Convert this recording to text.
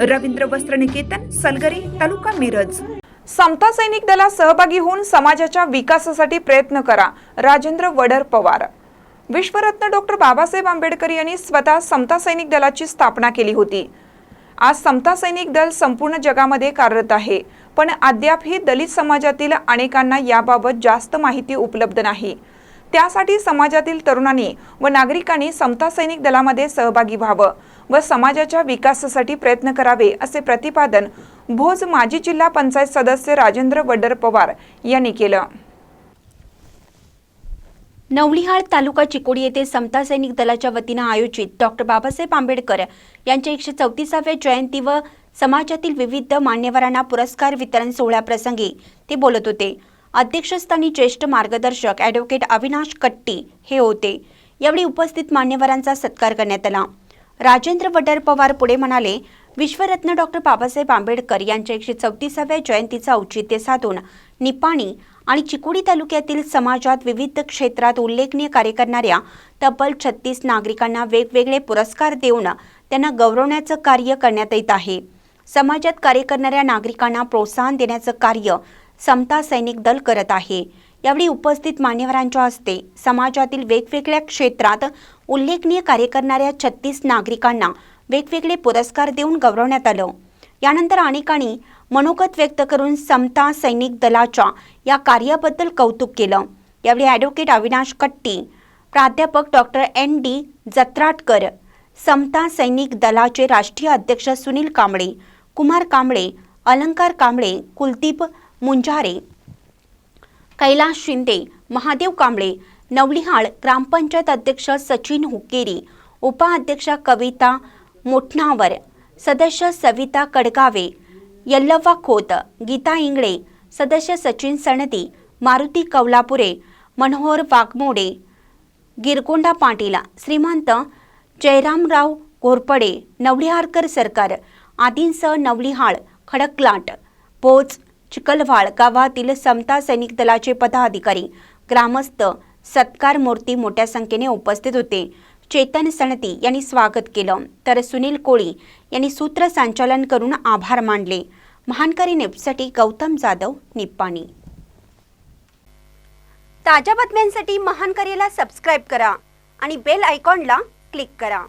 रवींद्र वस्त्र निकेतन सलगरी तालुका मिरज. समता सैनिक दलात सहभागी होऊन समाजाच्या विकासासाठी प्रयत्न करा राजेंद्र वडर पवार. विश्वरत्न डॉक्टर बाबासाहेब आंबेडकर यांनी स्वतः समता सैनिक दलाची स्थापना केली होती. आज समता सैनिक दल संपूर्ण जगामध्ये कार्यरत आहे पण अद्यापही दलित समाजातील अनेकांना याबाबत जास्त माहिती उपलब्ध नाही. त्यासाठी समाजातील तरुणांनी व नागरिकांनी समता सैनिक दलामध्ये सहभागी व्हावं व समाजाच्या विकासासाठी प्रयत्न करावे असे प्रतिपादन भोज माजी जिल्हा पंचायत सदस्य राजेंद्र वड्डर पवार यांनी केलं. नवलिहाळ तालुका चिकोडी येथे समता सैनिक दलाच्या वतीनं आयोजित डॉक्टर बाबासाहेब आंबेडकर यांच्या एकशे चौतीसाव्या जयंती व समाजातील विविध मान्यवरांना पुरस्कार वितरण सोहळ्याप्रसंगी ते बोलत होते. अध्यक्षस्थानी ज्येष्ठ मार्गदर्शक ॲडव्होकेट अविनाश कट्टी हे होते. यावेळी उपस्थित मान्यवरांचा सत्कार करण्यात आला. राजेंद्र वडर पवार पुढे म्हणाले विश्वरत्न डॉक्टर बाबासाहेब आंबेडकर यांच्या एकशे चौतीसाव्या जयंतीचं औचित्य साधून निपाणी आणि चिकोडी तालुक्यातील समाजात विविध क्षेत्रात उल्लेखनीय कार्य करणाऱ्या तब्बल छत्तीस नागरिकांना वेगवेगळे पुरस्कार देऊन त्यांना गौरवण्याचं कार्य करण्यात येत आहे. समाजात कार्य करणाऱ्या नागरिकांना प्रोत्साहन देण्याचं कार्य समता सैनिक दल करत आहे. यावेळी उपस्थित मान्यवरांच्या हस्ते समाजातील वेगवेगळ्या क्षेत्रात उल्लेखनीय कार्य करणाऱ्या छत्तीस नागरिकांना वेगवेगळे पुरस्कार देऊन गौरवण्यात आलं. यानंतर अनेकांनी मनोगत व्यक्त करून समता सैनिक दलाच्या या कार्याबद्दल कौतुक केलं. यावेळी ॲडव्होकेट अविनाश कट्टी प्राध्यापक डॉक्टर एन डी जत्राटकर समता सैनिक दलाचे राष्ट्रीय अध्यक्ष सुनील कांबळे कुमार कांबळे अलंकार कांबळे कुलदीप मुंजारे कैलास शिंदे महादेव कांबळे नवलिहाळ ग्रामपंचायत अध्यक्ष सचिन हुकेरी उपाध्यक्ष कविता मोठणावर सदस्य सविता कडगावे यल्लव्वा खोत गीता इंगळे सदस्य सचिन सणती मारुती कवलापुरे मनोहर वाघमोडे गिरगोंडा पाटील श्रीमंत जयरामराव घोरपडे नवलिहाळकर सरकार आदींसह नवलिहाळ खडकलाट भोज चिकलवाळ गावातील समता सैनिक दलाचे पदाधिकारी ग्रामस्थ सत्कार मूर्ती मोठ्या संख्येने उपस्थित होते. चेतन सणती यांनी स्वागत केलं. तर सुनील कोळी यांनी सूत्रसंचालन करून आभार मानले. महानकारी नेपसाठी गौतम जाधव निप्पाणी. ताज्या बातम्यांसाठी महानकरीला सबस्क्राईब करा आणि बेल आयकॉनला क्लिक करा.